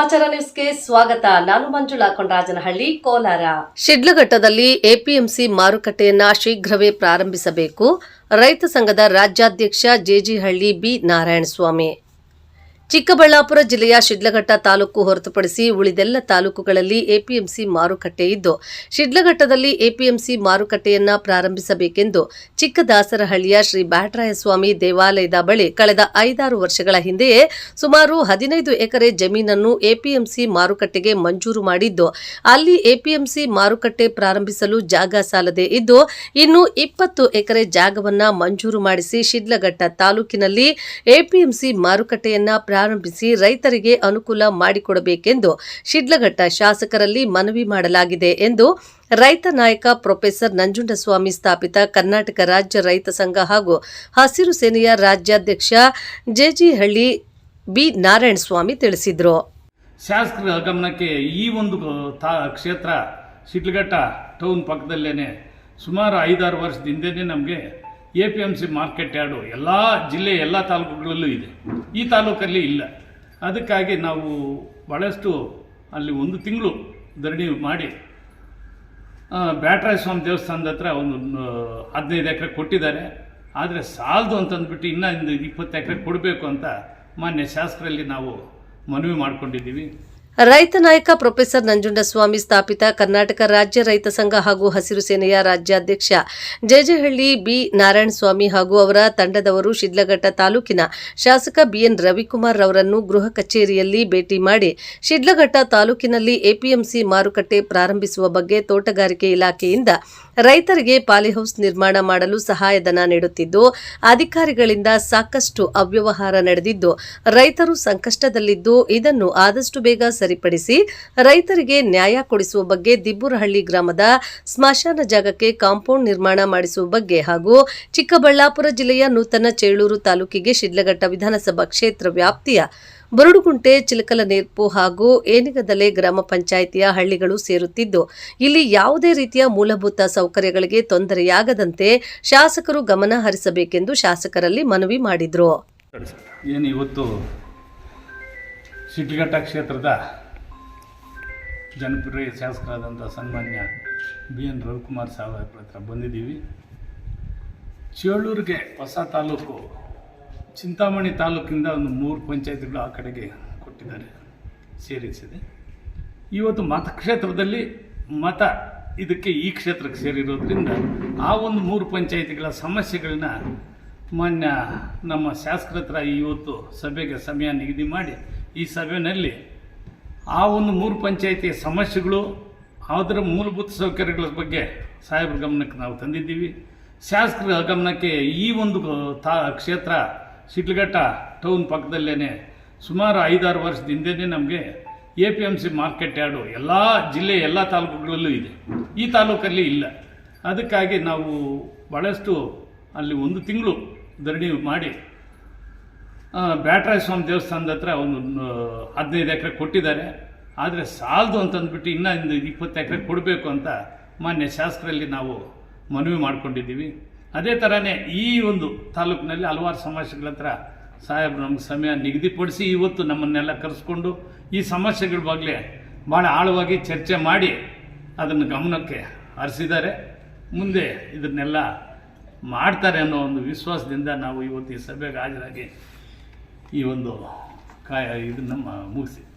ಸಮಾಚಾರ ನ್ಯೂಸ್ಗೆ ಸ್ವಾಗತ. ನಾನು ಮಂಜುಳಾ ಕೊಂಡರಾಜನಹಳ್ಳಿ ಕೋಲಾರ. ಶಿಡ್ಲಘಟ್ಟದಲ್ಲಿ ಎಪಿಎಂಸಿ ಮಾರುಕಟ್ಟೆಯನ್ನ ಶೀಘ್ರವೇ ಪ್ರಾರಂಭಿಸಬೇಕು. ರೈತ ಸಂಘದ ರಾಜ್ಯಾಧ್ಯಕ್ಷ ಜೆಜಿಹಳ್ಳಿ ಬಿ ನಾರಾಯಣಸ್ವಾಮಿ. ಚಿಕ್ಕಬಳ್ಳಾಪುರ ಜಿಲ್ಲೆಯ ಶಿಡ್ಲಘಟ್ಟ ತಾಲೂಕು ಹೊರತುಪಡಿಸಿ ಉಳಿದೆಲ್ಲ ತಾಲೂಕುಗಳಲ್ಲಿ ಎಪಿಎಂಸಿ ಮಾರುಕಟ್ಟೆ ಇದ್ದು, ಶಿಡ್ಲಘಟ್ಟದಲ್ಲಿ ಎಪಿಎಂಸಿ ಮಾರುಕಟ್ಟೆಯನ್ನ ಪ್ರಾರಂಭಿಸಬೇಕೆಂದು ಚಿಕ್ಕದಾಸರಹಳ್ಳಿಯ ಶ್ರೀ ಬ್ಯಾಟರಾಯಸ್ವಾಮಿ ದೇವಾಲಯದ ಬಳಿ ಕಳೆದ ಐದಾರು ವರ್ಷಗಳ ಹಿಂದೆಯೇ ಸುಮಾರು ಹದಿನೈದು ಎಕರೆ ಜಮೀನನ್ನು ಎಪಿಎಂಸಿ ಮಾರುಕಟ್ಟೆಗೆ ಮಂಜೂರು ಮಾಡಿದ್ದು, ಅಲ್ಲಿ ಎಪಿಎಂಸಿ ಮಾರುಕಟ್ಟೆ ಪ್ರಾರಂಭಿಸಲು ಜಾಗ ಸಾಲದೆ ಇದ್ದು, ಇನ್ನು ಇಪ್ಪತ್ತು ಎಕರೆ ಜಾಗವನ್ನ ಮಂಜೂರು ಮಾಡಿಸಿ ಶಿಡ್ಲಘಟ್ಟ ತಾಲೂಕಿನಲ್ಲಿ ಎಪಿಎಂಸಿ ಮಾರುಕಟ್ಟೆಯನ್ನ ಪ್ರಾರಂಭಿಸಿ ರೈತರಿಗೆ ಅನುಕೂಲ ಮಾಡಿಕೊಡಬೇಕೆಂದು ಶಿಡ್ಲಘಟ್ಟ ಶಾಸಕರಲ್ಲಿ ಮನವಿ ಮಾಡಲಾಗಿದೆ ಎಂದು ರೈತ ನಾಯಕ ಪ್ರೊಫೆಸರ್ ನಂಜುಂಡಸ್ವಾಮಿ ಸ್ಥಾಪಿತ ಕರ್ನಾಟಕ ರಾಜ್ಯ ರೈತ ಸಂಘ ಹಾಗೂ ಹಸಿರು ಸೇನೆಯ ರಾಜ್ಯಾಧ್ಯಕ್ಷ ಜೆಜಿಹಳ್ಳಿ ಬಿ ನಾರಾಯಣಸ್ವಾಮಿ ತಿಳಿಸಿದರು. ಶಾಸಕರ ಗಮನಕ್ಕೆ ಈ ಒಂದು ಕ್ಷೇತ್ರ ಶಿಡ್ಲಘಟ್ಟ ಟೌನ್ ಪಕ್ಕದಲ್ಲೇ ಸುಮಾರು ಐದಾರು ವರ್ಷದಿಂದ ನಮಗೆ A P M C market yard ಎಲ್ಲ ಜಿಲ್ಲೆ, ಎಲ್ಲ ತಾಲೂಕುಗಳಲ್ಲೂ ಇದೆ. ಈ ತಾಲೂಕಲ್ಲಿ ಇಲ್ಲ. ಅದಕ್ಕಾಗಿ ನಾವು ಭಾಳಷ್ಟು ಅಲ್ಲಿ ಒಂದು ತಿಂಗಳು ಧರಣಿ ಮಾಡಿ ಬ್ಯಾಟ್ರಾಯ ಸ್ವಾಮಿ ದೇವಸ್ಥಾನದ ಹತ್ರ ಒಂದು ಹದಿನೈದು ಎಕರೆ ಕೊಟ್ಟಿದ್ದಾರೆ. ಆದರೆ ಸಾಲದು ಅಂತಂದ್ಬಿಟ್ಟು ಇನ್ನೂ ಇಪ್ಪತ್ತು ಎಕರೆ ಕೊಡಬೇಕು ಅಂತ ಮಾನ್ಯ ಶಾಸಕರಲ್ಲಿ ನಾವು ಮನವಿ ಮಾಡ್ಕೊಂಡಿದ್ದೀವಿ. ರೈತ ನಾಯಕ ಪ್ರೊಫೆಸರ್ ನಂಜುಂಡಸ್ವಾಮಿ ಸ್ಥಾಪಿತ ಕರ್ನಾಟಕ ರಾಜ್ಯ ರೈತ ಸಂಘ ಹಾಗೂ ಹಸಿರು ಸೇನೆಯ ರಾಜ್ಯಾಧ್ಯಕ್ಷ ಜೆಜೆಹಳ್ಳಿ ಬಿ ನಾರಾಯಣಸ್ವಾಮಿ ಹಾಗೂ ಅವರ ತಂಡದವರು ಶಿಡ್ಲಘಟ್ಟ ತಾಲೂಕಿನ ಶಾಸಕ ಬಿಎನ್ ರವಿಕುಮಾರ್ ಅವರನ್ನು ಗೃಹ ಕಚೇರಿಯಲ್ಲಿ ಭೇಟಿ ಮಾಡಿ ಶಿಡ್ಲಘಟ್ಟ ತಾಲೂಕಿನಲ್ಲಿ ಎಪಿಎಂಸಿ ಮಾರುಕಟ್ಟೆ ಪ್ರಾರಂಭಿಸುವ ಬಗ್ಗೆ ತೋಟಗಾರಿಕೆ ಇಲಾಖೆಯಿಂದ ರೈತರಿಗೆ ಪಾಲಿಹೌಸ್ ನಿರ್ಮಾಣ ಮಾಡಲು ಸಹಾಯಧನ ನೀಡುತ್ತಿದ್ದು, ಅಧಿಕಾರಿಗಳಿಂದ ಸಾಕಷ್ಟು ಅವ್ಯವಹಾರ ನಡೆದಿದ್ದು, ರೈತರು ಸಂಕಷ್ಟದಲ್ಲಿದ್ದು ಇದನ್ನು ಆದಷ್ಟು ಬೇಗ ಸರಿಪಡಿಸಿ ರೈತರಿಗೆ ನ್ಯಾಯ ಕೊಡಿಸುವ ಬಗ್ಗೆ ದಿಬ್ಬುರಹಳ್ಳಿ ಗ್ರಾಮದ ಸ್ಮಶಾನ ಜಾಗಕ್ಕೆ ಕಾಂಪೌಂಡ್ ನಿರ್ಮಾಣ ಮಾಡಿಸುವ ಬಗ್ಗೆ ಹಾಗೂ ಚಿಕ್ಕಬಳ್ಳಾಪುರ ಜಿಲ್ಲೆಯ ನೂತನ ಚೇಳೂರು ತಾಲೂಕಿಗೆ ಶಿಡ್ಲಘಟ್ಟ ವಿಧಾನಸಭಾ ಕ್ಷೇತ್ರ ವ್ಯಾಪ್ತಿಯ ಬುರುಡುಗುಂಟೆ ಚಿಲಕಲನೇರ್ಪು ಹಾಗೂ ಏನಿಗದಲೆ ಗ್ರಾಮ ಪಂಚಾಯಿತಿಯ ಹಳ್ಳಿಗಳು ಸೇರುತ್ತಿದ್ದು, ಇಲ್ಲಿ ಯಾವುದೇ ರೀತಿಯ ಮೂಲಭೂತ ಸೌಕರ್ಯಗಳಿಗೆ ತೊಂದರೆಯಾಗದಂತೆ ಶಾಸಕರು ಗಮನ ಹರಿಸಬೇಕೆಂದು ಶಾಸಕರಲ್ಲಿ ಮನವಿ ಮಾಡಿದ್ರು. ಏನು ಇವತ್ತು ಶಿಡ್ಲಘಟ್ಟ ಕ್ಷೇತ್ರದ ಜನಪ್ರಿಯ ಶಾಸಕರಾದಂಥ ಸನ್ಮಾನ್ಯ ಬಿ ಎನ್ ರವಿಕುಮಾರ್ ಸಾಹೇಬ್ರ ಹತ್ರ ಬಂದಿದ್ದೀವಿ. ಚೇಳೂರಿಗೆ ಹೊಸ ತಾಲೂಕು, ಚಿಂತಾಮಣಿ ತಾಲೂಕಿಂದ ಒಂದು ಮೂರು ಪಂಚಾಯತ್ಗಳು ಆ ಕಡೆಗೆ ಕೊಟ್ಟಿದ್ದಾರೆ, ಸೇರಿಸಿದೆ. ಇವತ್ತು ಮತಕ್ಷೇತ್ರದಲ್ಲಿ ಮತ ಇದಕ್ಕೆ ಈ ಕ್ಷೇತ್ರಕ್ಕೆ ಸೇರಿರೋದ್ರಿಂದ ಆ ಒಂದು ಮೂರು ಪಂಚಾಯಿತಿಗಳ ಸಮಸ್ಯೆಗಳನ್ನ ಮಾನ್ಯ ನಮ್ಮ ಶಾಸಕರ ಹತ್ರ ಇವತ್ತು ಸಭೆಗೆ ಸಮಯ ನಿಗದಿ ಮಾಡಿ ಈ ಸಭೆಯಲ್ಲಿ ಆ ಒಂದು ಮೂರು ಪಂಚಾಯಿತಿಯ ಸಮಸ್ಯೆಗಳು, ಅದರ ಮೂಲಭೂತ ಸೌಕರ್ಯಗಳ ಬಗ್ಗೆ ಸಾಹೇಬ್ರ ಗಮನಕ್ಕೆ ನಾವು ತಂದಿದ್ದೀವಿ. ಶಾಸಕರ ಗಮನಕ್ಕೆ ಈ ಒಂದು ತಾ, ಕ್ಷೇತ್ರ ಸಿಟ್ಲಘಟ್ಟ ಟೌನ್ ಪಕ್ಕದಲ್ಲೇ ಸುಮಾರು ಐದಾರು ವರ್ಷದ ನಮಗೆ A P M C market yard ಎಲ್ಲ ಜಿಲ್ಲೆ, ಎಲ್ಲ ತಾಲೂಕುಗಳಲ್ಲೂ ಇದೆ. ಈ ತಾಲೂಕಲ್ಲಿ ಇಲ್ಲ. ಅದಕ್ಕಾಗಿ ನಾವು ಭಾಳಷ್ಟು ಅಲ್ಲಿ ಒಂದು ತಿಂಗಳು ಧರಣಿ ಮಾಡಿ ಬ್ಯಾಟರಾಯ ಸ್ವಾಮಿ ದೇವಸ್ಥಾನದ ಹತ್ರ ಒಂದು ಹದಿನೈದು ಎಕರೆ ಕೊಟ್ಟಿದ್ದಾರೆ. ಆದರೆ ಸಾಲದು ಅಂತಂದ್ಬಿಟ್ಟು ಇನ್ನೂ ಒಂದು ಇಪ್ಪತ್ತು ಎಕರೆ ಕೊಡಬೇಕು ಅಂತ ಮಾನ್ಯ ಶಾಸಕರಲ್ಲಿ ನಾವು ಮನವಿ ಮಾಡ್ಕೊಂಡಿದ್ದೀವಿ. ಅದೇ ಥರನೇ ಈ ಒಂದು ತಾಲೂಕಿನಲ್ಲಿ ಹಲವಾರು ಸಮಸ್ಯೆಗಳ ಹತ್ರ ಸಾಹೇಬ್ರು ನಮ್ಗೆ ಸಮಯ ನಿಗದಿಪಡಿಸಿ ಇವತ್ತು ನಮ್ಮನ್ನೆಲ್ಲ ಕರೆಸ್ಕೊಂಡು ಈ ಸಮಸ್ಯೆಗಳ ಬಗ್ಗೆ ಭಾಳ ಆಳವಾಗಿ ಚರ್ಚೆ ಮಾಡಿ ಅದನ್ನು ಗಮನಕ್ಕೆ ಹರಿಸಿದ್ದಾರೆ. ಮುಂದೆ ಇದನ್ನೆಲ್ಲ ಮಾಡ್ತಾರೆ ಅನ್ನೋ ಒಂದು ವಿಶ್ವಾಸದಿಂದ ನಾವು ಇವತ್ತು ಈ ಸಭೆಗೆ ಹಾಜರಾಗಿ ಈ ಒಂದು ಕಾಯ ಇದನ್ನು ಮ- ಮುಗಿಸಿ.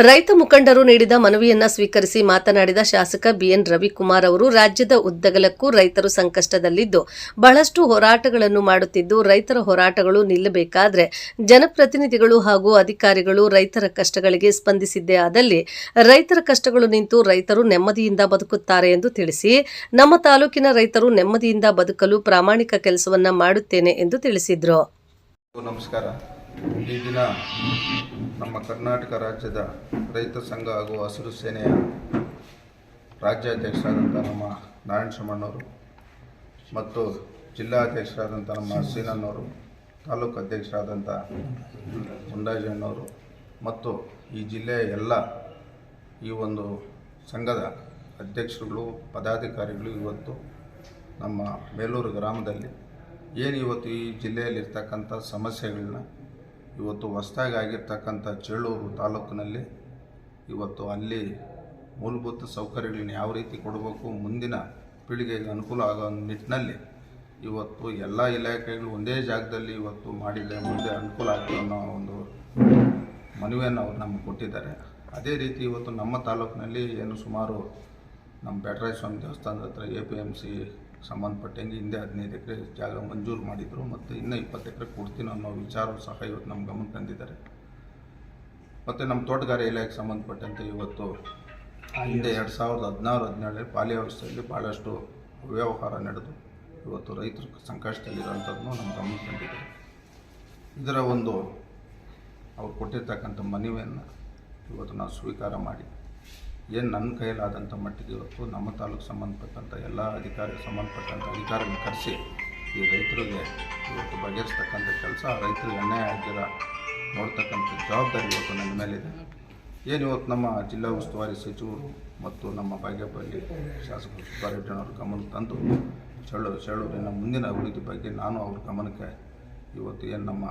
ರೈತ ಮುಖಂಡರು ನೀಡಿದ ಮನವಿಯನ್ನ ಸ್ವೀಕರಿಸಿ ಮಾತನಾಡಿದ ಶಾಸಕ ಬಿಎನ್ ರವಿಕುಮಾರ್ ಅವರು, ರಾಜ್ಯದ ಉದ್ದಗಲಕ್ಕೂ ರೈತರು ಸಂಕಷ್ಟದಲ್ಲಿದ್ದು, ಬಹಳಷ್ಟು ಹೋರಾಟಗಳನ್ನು ಮಾಡುತ್ತಿದ್ದು, ರೈತರ ಹೋರಾಟಗಳು ನಿಲ್ಲಬೇಕಾದ್ರೆ ಜನಪ್ರತಿನಿಧಿಗಳು ಹಾಗೂ ಅಧಿಕಾರಿಗಳು ರೈತರ ಕಷ್ಟಗಳಿಗೆ ಸ್ಪಂದಿಸಿದ್ದೇ ಆದಲ್ಲಿ ರೈತರ ಕಷ್ಟಗಳು ನಿಂತು ರೈತರು ನೆಮ್ಮದಿಯಿಂದ ಬದುಕುತ್ತಾರೆ ಎಂದು ತಿಳಿಸಿ, ನಮ್ಮ ತಾಲೂಕಿನ ರೈತರು ನೆಮ್ಮದಿಯಿಂದ ಬದುಕಲು ಪ್ರಾಮಾಣಿಕ ಕೆಲಸವನ್ನ ಮಾಡುತ್ತೇನೆ ಎಂದು ತಿಳಿಸಿದ್ರು. ನಮಸ್ಕಾರ. ಈ ದಿನ ನಮ್ಮ ಕರ್ನಾಟಕ ರಾಜ್ಯದ ರೈತ ಸಂಘ ಹಾಗೂ ಹಸಿರು ಸೇನೆಯ ರಾಜ್ಯಾಧ್ಯಕ್ಷರಾದಂಥ ನಮ್ಮ ನಾರಾಯಣ ಶಮಣ್ಣವರು ಮತ್ತು ಜಿಲ್ಲಾಧ್ಯಕ್ಷರಾದಂಥ ನಮ್ಮ ಸೀನಣ್ಣವರು, ತಾಲೂಕು ಅಧ್ಯಕ್ಷರಾದಂಥ ಗುಂಡಾಜಣ್ಣವರು ಮತ್ತು ಈ ಜಿಲ್ಲೆಯ ಎಲ್ಲ ಈ ಒಂದು ಸಂಘದ ಅಧ್ಯಕ್ಷರುಗಳು, ಪದಾಧಿಕಾರಿಗಳು ಇವತ್ತು ನಮ್ಮ ಬೇಲೂರು ಗ್ರಾಮದಲ್ಲಿ ಏನು ಇವತ್ತು ಈ ಜಿಲ್ಲೆಯಲ್ಲಿರ್ತಕ್ಕಂಥ ಸಮಸ್ಯೆಗಳನ್ನ ಇವತ್ತು ಹೊಸದಾಗಿ ಆಗಿರ್ತಕ್ಕಂಥ ಚೇಳೂರು ತಾಲೂಕಿನಲ್ಲಿ ಇವತ್ತು ಅಲ್ಲಿ ಮೂಲಭೂತ ಸೌಕರ್ಯಗಳನ್ನ ಯಾವ ರೀತಿ ಕೊಡಬೇಕು ಮುಂದಿನ ಪೀಳಿಗೆಗೆ ಅನುಕೂಲ ಆಗೋ ನಿಟ್ಟಿನಲ್ಲಿ ಇವತ್ತು ಎಲ್ಲ ಇಲಾಖೆಗಳು ಒಂದೇ ಜಾಗದಲ್ಲಿ ಇವತ್ತು ಮಾಡಿದರೆ ಮುಂದೆ ಅನುಕೂಲ ಆಗ್ತದೆ ಅನ್ನೋ ಒಂದು ಮನವಿಯನ್ನು ಅವ್ರು ನಮಗೆ ಕೊಟ್ಟಿದ್ದಾರೆ. ಅದೇ ರೀತಿ ಇವತ್ತು ನಮ್ಮ ತಾಲೂಕಿನಲ್ಲಿ ಏನು ಸುಮಾರು ನಮ್ಮ ಬ್ಯಾಟರಾಯ ಸ್ವಾಮಿ ದೇವಸ್ಥಾನದ ಹತ್ರ ಎ ಪಿ ಎಂ ಸಿ ಸಂಬಂಧಪಟ್ಟಂಗೆ ಹಿಂದೆ ಹದಿನೈದು ಎಕರೆ ಜಾಗ ಮಂಜೂರು ಮಾಡಿದರು ಮತ್ತು ಇನ್ನೂ ಇಪ್ಪತ್ತು ಎಕರೆ ಕೊಡ್ತೀನಿ ಅನ್ನೋ ವಿಚಾರ ಸಹ ಇವತ್ತು ನಮ್ಮ ಗಮನಕ್ಕೆ ತಂದಿದ್ದಾರೆ. ಮತ್ತು ನಮ್ಮ ತೋಟಗಾರಿಕೆ ಇಲಾಖೆಗೆ ಸಂಬಂಧಪಟ್ಟಂತೆ ಇವತ್ತು ಹಿಂದೆ ಎರಡು ಸಾವಿರದ ಹದಿನಾರು, ಹದಿನೇಳರಲ್ಲಿ ಪಾಲಿ ವ್ಯವಸ್ಥೆಯಲ್ಲಿ ಭಾಳಷ್ಟು ಅವ್ಯವಹಾರ ನಡೆದು ಇವತ್ತು ರೈತರ ಸಂಕಷ್ಟದಲ್ಲಿರೋಂಥದ್ದನ್ನು ನಮ್ಮ ಗಮನಕ್ಕೆ ತಂದಿದ್ದಾರೆ. ಇದರ ಒಂದು ಅವ್ರು ಕೊಟ್ಟಿರ್ತಕ್ಕಂಥ ಮನವಿಯನ್ನು ಇವತ್ತು ನಾವು ಸ್ವೀಕಾರ ಮಾಡಿ. ಏನು ನನ್ನ ಕೈಯಲ್ಲಾದಂಥ ಮಟ್ಟಿಗೆ ಇವತ್ತು ನಮ್ಮ ತಾಲೂಕು ಸಂಬಂಧಪಟ್ಟಂಥ ಎಲ್ಲ ಅಧಿಕಾರಿ ಸಂಬಂಧಪಟ್ಟಂಥ ಅಧಿಕಾರಿಗಳನ್ನ ಕರೆಸಿ ಈ ರೈತರಿಗೆ ಇವತ್ತು ಬಗೆಹರಿಸ್ತಕ್ಕಂಥ ಕೆಲಸ ರೈತರಿಗೆ ಅನ್ಯಾಯ ಆಗಿರೋ ನೋಡ್ತಕ್ಕಂಥ ಜವಾಬ್ದಾರಿ ಇವತ್ತು ನನ್ನ ಮೇಲಿದೆ. ಏನು ಇವತ್ತು ನಮ್ಮ ಜಿಲ್ಲಾ ಉಸ್ತುವಾರಿ ಸಚಿವರು ಮತ್ತು ನಮ್ಮ ಬಾಗೇಪಲ್ಲಿ ಶಾಸಕರು ಸುಬ್ಬಾರೆಡ್ಡಿನವ್ರ ಗಮನಕ್ಕೆ ತಂದು ಚೇಳು ಚಳ್ಳೂರಿನ ಮುಂದಿನ ಅಭಿವೃದ್ಧಿ ಬಗ್ಗೆ ನಾನು ಅವ್ರ ಗಮನಕ್ಕೆ ಇವತ್ತು ಏನು ನಮ್ಮ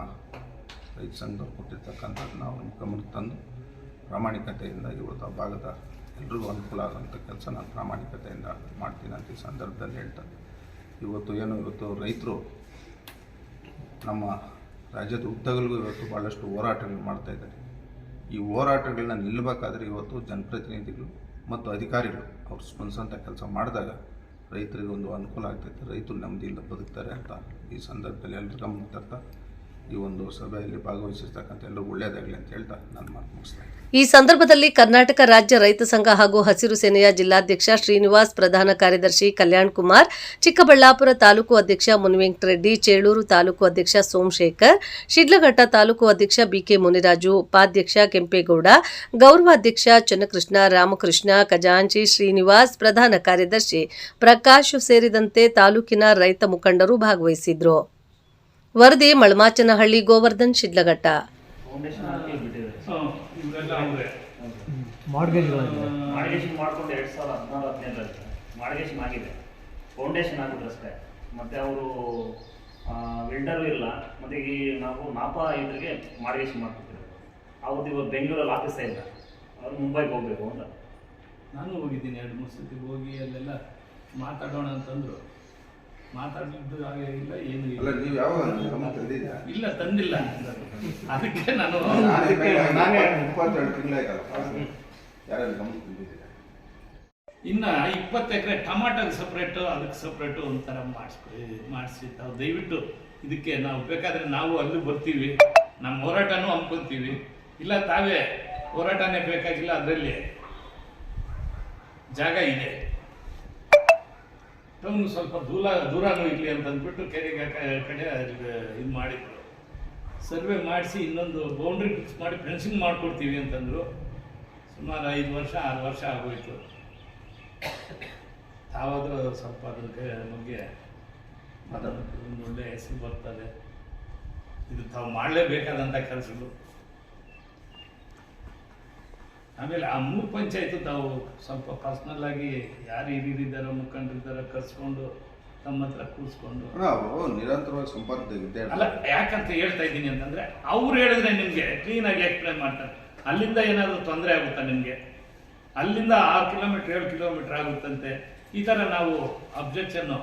ರೈತ ಸಂಘದವ್ರು ಕೊಟ್ಟಿರ್ತಕ್ಕಂಥದ್ದು ನಾವು ಗಮನಕ್ಕೆ ತಂದು ಪ್ರಾಮಾಣಿಕತೆಯಿಂದ ಇವತ್ತು ಆ ಭಾಗದ ಎಲ್ರಿಗೂ ಅನುಕೂಲ ಆಗೋಂಥ ಕೆಲಸ ನಾನು ಪ್ರಾಮಾಣಿಕತೆಯಿಂದ ಮಾಡ್ತೀನಿ ಅಂತ ಈ ಸಂದರ್ಭದಲ್ಲಿ ಹೇಳ್ತಾರೆ. ಇವತ್ತು ಏನು, ಇವತ್ತು ರೈತರು ನಮ್ಮ ರಾಜ್ಯದ ಉದ್ದಗಲಿಗೂ ಇವತ್ತು ಭಾಳಷ್ಟು ಹೋರಾಟಗಳು ಮಾಡ್ತಾ ಇದ್ದಾರೆ. ಈ ಹೋರಾಟಗಳನ್ನ ನಿಲ್ಲಬೇಕಾದ್ರೆ ಇವತ್ತು ಜನಪ್ರತಿನಿಧಿಗಳು ಮತ್ತು ಅಧಿಕಾರಿಗಳು ಅವ್ರು ಸ್ಪಂದಿಸೋಂಥ ಕೆಲಸ ಮಾಡಿದಾಗ ರೈತರಿಗೆ ಒಂದು ಅನುಕೂಲ ಆಗ್ತೈತೆ, ರೈತರು ನೆಮ್ಮದಿಯಿಂದ ಬದುಕ್ತಾರೆ ಅಂತ ಈ ಸಂದರ್ಭದಲ್ಲಿ ಎಲ್ಲರೂ ಗಮನ ತರ್ತಾ ಈ ಒಂದು ಸಭೆಯಲ್ಲಿ ಭಾಗವಹಿಸಿರ್ತಕ್ಕಂಥ ಎಲ್ಲರೂ ಒಳ್ಳೆಯದಾಗಲಿ ಅಂತ ಹೇಳ್ತಾ ನಾನು ಮಾತು ಮುಗಿಸ್ತಾ ಈ ಸಂದರ್ಭದಲ್ಲಿ ಕರ್ನಾಟಕ ರಾಜ್ಯ ರೈತ ಸಂಘ ಹಾಗೂ ಹಸಿರು ಸೇನೆಯ ಜಿಲ್ಲಾಧ್ಯಕ್ಷ ಶ್ರೀನಿವಾಸ್ ಪ್ರಧಾನ ಕಾರ್ಯದರ್ಶಿ ಕಲ್ಯಾಣ್ ಕುಮಾರ್, ಚಿಕ್ಕಬಳ್ಳಾಪುರ ತಾಲೂಕು ಅಧ್ಯಕ್ಷ ಮುನಿವೆಂಕಟರೆಡ್ಡಿ ಚೇಳೂರು ತಾಲೂಕು ಅಧ್ಯಕ್ಷ ಸೋಮಶೇಖರ್, ಶಿಡ್ಲಘಟ್ಟ ತಾಲೂಕು ಅಧ್ಯಕ್ಷ ಬಿಕೆ ಮುನಿರಾಜು, ಉಪಾಧ್ಯಕ್ಷ ಕೆಂಪೇಗೌಡ ಗೌರವಾಧ್ಯಕ್ಷ ಚನ್ನಕೃಷ್ಣ, ರಾಮಕೃಷ್ಣ, ಖಜಾಂಚಿ, ಶ್ರೀನಿವಾಸ್ ಪ್ರಧಾನ ಕಾರ್ಯದರ್ಶಿ ಪ್ರಕಾಶ್ ಸೇರಿದಂತೆ ತಾಲೂಕಿನ ರೈತ ಮುಖಂಡರು ಭಾಗವಹಿಸಿದ್ರು. ವರದಿ ಮಳಮಾಚನಹಳ್ಳಿ ಗೋವರ್ಧನ್ ಶಿಡ್ಲಘಟ್ಟ. ಮಾಡಿಗೇಷನ್ ಮಾಡ್ಕೊಂಡು ಎರಡು ಸಾವಿರದ ಹದಿನಾರು ಹದಿನೈದರಲ್ಲಿ. ಮಾಡಿಗೇಷನ್ ಆಗಿದೆ ಫೌಂಡೇಶನ್ ಆಗಿದ್ರು ಅಷ್ಟೇ ಮತ್ತು ಅವರು ವೆಲ್ಡರು ಇಲ್ಲ. ಮತ್ತೆ ಈ ನಾವು ನಾಪಾ ಇದ್ರಿಗೆ ಮಾಡಿಗೇಷನ್ ಮಾಡ್ಕೊತೀವಿ ಅವ್ರದ್ದು ಇವಾಗ ಬೆಂಗಳೂರಲ್ಲಿ ಆಫೀಸೇ ಇಲ್ಲ. ಅವ್ರು ಮುಂಬೈಗೆ ಹೋಗ್ಬೇಕು ಅಂತ. ನಾನು ಹೋಗಿದ್ದೀನಿ ಎರಡು ಮೂರು ಸತಿ ಹೋಗಿ ಅಲ್ಲೆಲ್ಲ ಮಾತಾಡೋಣ ಅಂತಂದ್ರು. ಮಾತಾಡಿದ್ದು ಹಾಗೆ ಇಲ್ಲ ಏನು ಅಲ್ಲ ಇಲ್ಲ ನೀವು ಯಾವ ಗಮನ ಇಲ್ಲ ತಂದಿಲ್ಲ. ಅದಕ್ಕೆ ನಾನು ನಾನೇ ಇಪ್ಪತ್ತೆರಡು ತಿಂಗಳ ಯಾರು ಗಮನ ತಂದಿದ್ದೀರಾ ಇನ್ನ ಇಪ್ಪತ್ತು ಎಕರೆ ಟಮಾಟೋಗೆ ಸಪ್ರೇಟು ಅದಕ್ಕೆ ಸಪ್ರೇಟು ಒಂಥರ ಮಾಡಿಸ್ಕೊಳ್ಳಿ ಮಾಡಿಸಿ ತಾವು ದಯವಿಟ್ಟು ಇದಕ್ಕೆ ನಾವು ಬೇಕಾದ್ರೆ ನಾವು ಅಲ್ಲಿ ಬರ್ತೀವಿ. ನಮ್ಮ ಹೋರಾಟನೂ ಅಂದ್ಕೊತೀವಿ ಇಲ್ಲ ತಾವೇ ಹೋರಾಟನೇ ಬೇಕಾಗಿಲ್ಲ ಅದರಲ್ಲಿ ಜಾಗ ಇದೆ. ಟೌನ್ ಸ್ವಲ್ಪ ದೂರ, ದೂರನೂ ಇರಲಿ ಅಂತ ಅಂದ್ಬಿಟ್ಟು ಕೆರೆಗೆ ಕಡೆ ಇದು ಮಾಡಿದ್ರು. ಸರ್ವೆ ಮಾಡಿಸಿ ಇನ್ನೊಂದು ಬೌಂಡ್ರಿ ಫಿಕ್ಸ್ ಮಾಡಿ ಫೆನ್ಸಿಂಗ್ ಮಾಡಿಕೊಡ್ತೀವಿ ಅಂತಂದರು. ಸುಮಾರು ಐದು ವರ್ಷ, ಆರು ವರ್ಷ ಆಗೋಯ್ತು. ತಾವಾದರೂ ಸ್ವಲ್ಪ ಅದ್ರ ಬಗ್ಗೆ ಮಾತಾಡೋದು ಒಂದು ಒಳ್ಳೆ ಹೆಸರು ಬರ್ತದೆ. ಇದು ತಾವು ಮಾಡಲೇಬೇಕಾದಂಥ ಕೆಲಸಗಳು. ಆಮೇಲೆ ಆ ಮೂರು ಪಂಚಾಯತ್ ತಾವು ಸ್ವಲ್ಪ ಪರ್ಸ್ನಲ್ ಆಗಿ ಯಾರು ಹಿರಿಯರಿದ್ದಾರೋ ಮುಖಂಡರಿದ್ದಾರೋ ಕರ್ಸ್ಕೊಂಡು ತಮ್ಮ ಹತ್ರ ಕೂರಿಸ್ಕೊಂಡು. ನಾವು ನಿರಂತರವಾಗಿ ಸಂಪರ್ಕದಲ್ಲಿದ್ದೆ ಅಲ್ಲ ಯಾಕಂತ ಹೇಳ್ತಾ ಇದ್ದೀನಿ ಅಂತಂದ್ರೆ ಅವ್ರು ಹೇಳಿದ್ರೆ ನಿಮಗೆ ಕ್ಲೀನಾಗಿ ಆಗಿ ಎಕ್ಸ್ಪ್ಲೈನ್ ಮಾಡ್ತಾರೆ. ಅಲ್ಲಿಂದ ಏನಾದರೂ ತೊಂದರೆ ಆಗುತ್ತಾ ನಿಮಗೆ? ಅಲ್ಲಿಂದ ಆರು ಕಿಲೋಮೀಟರ್ ಏಳು ಕಿಲೋಮೀಟರ್ ಆಗುತ್ತಂತೆ. ಈ ಥರ ನಾವು ಅಬ್ಜೆಕ್ಷನ್ನು